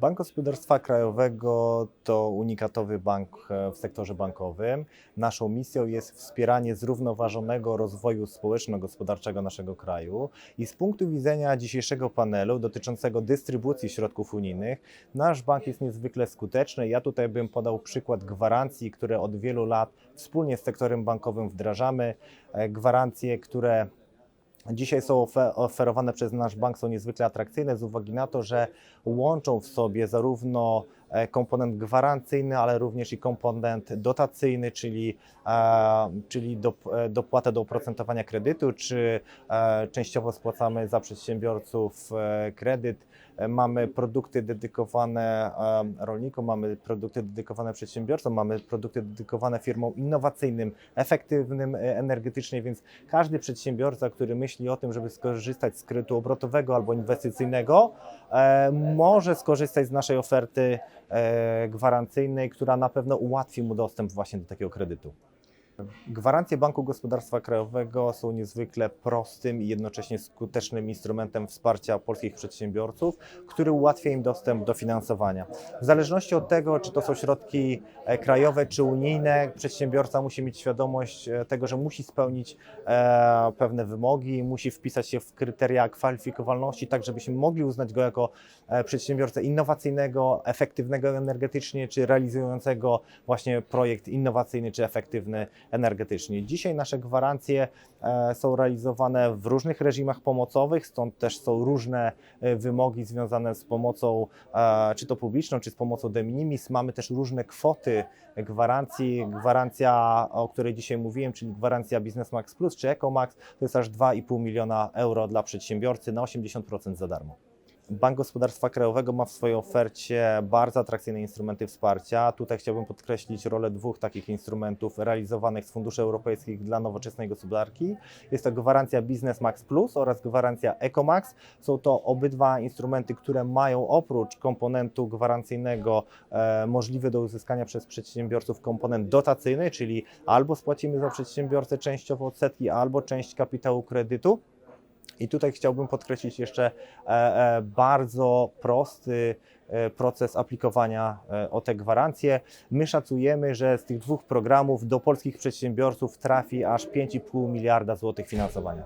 Bank Gospodarstwa Krajowego to unikatowy bank e, w sektorze bankowym. Naszą misją jest wspieranie zrównoważonego rozwoju społeczno-gospodarczego naszego kraju. I z punktu widzenia dzisiejszego panelu dotyczącego dystrybucji środków unijnych, nasz bank jest niezwykle skuteczny. Ja tutaj bym podał przykład gwarancji, które od wielu lat wspólnie z sektorem bankowym wdrażamy. E, Gwarancje, które dzisiaj są ofe- oferowane przez nasz bank, są niezwykle atrakcyjne z uwagi na to, że łączą w sobie zarówno komponent gwarancyjny, ale również i komponent dotacyjny, czyli, e, czyli e, dopłatę do oprocentowania kredytu, czy e, częściowo spłacamy za przedsiębiorców e, kredyt. E, Mamy produkty dedykowane e, rolnikom, mamy produkty dedykowane przedsiębiorcom, mamy produkty dedykowane firmom innowacyjnym, efektywnym e, energetycznie, więc każdy przedsiębiorca, który myśli o tym, żeby skorzystać z kredytu obrotowego albo inwestycyjnego, e, może skorzystać z naszej oferty e, gwarancyjnej, która na pewno ułatwi mu dostęp właśnie do takiego kredytu. Gwarancje Banku Gospodarstwa Krajowego są niezwykle prostym i jednocześnie skutecznym instrumentem wsparcia polskich przedsiębiorców, który ułatwia im dostęp do finansowania. W zależności od tego, czy to są środki e, krajowe czy unijne, przedsiębiorca musi mieć świadomość e, tego, że musi spełnić e, pewne wymogi, musi wpisać się w kryteria kwalifikowalności, tak żebyśmy mogli uznać go jako przedsiębiorcę innowacyjnego, efektywnego energetycznie, czy realizującego właśnie projekt innowacyjny czy efektywny energetycznie. Dzisiaj nasze gwarancje e, są realizowane w różnych reżimach pomocowych, stąd też są różne e, wymogi związane z pomocą, e, czy to publiczną, czy z pomocą de minimis. Mamy też różne kwoty gwarancji. Gwarancja, o której dzisiaj mówiłem, czyli gwarancja Business Max Plus czy EcoMax, to jest aż 2,5 miliona euro dla przedsiębiorcy na 80% za darmo. Bank Gospodarstwa Krajowego ma w swojej ofercie bardzo atrakcyjne instrumenty wsparcia. Tutaj chciałbym podkreślić rolę dwóch takich instrumentów realizowanych z funduszy europejskich dla nowoczesnej gospodarki. Jest to gwarancja Business Max Plus oraz gwarancja EcoMax. Są to obydwa instrumenty, które mają oprócz komponentu gwarancyjnego e, możliwy do uzyskania przez przedsiębiorców komponent dotacyjny, czyli albo spłacimy za przedsiębiorcę częściowo odsetki, albo część kapitału kredytu. I tutaj chciałbym podkreślić jeszcze e, e, bardzo prosty e, proces aplikowania o te gwarancje. My szacujemy, że z tych dwóch programów do polskich przedsiębiorców trafi aż 5,5 miliarda złotych finansowania.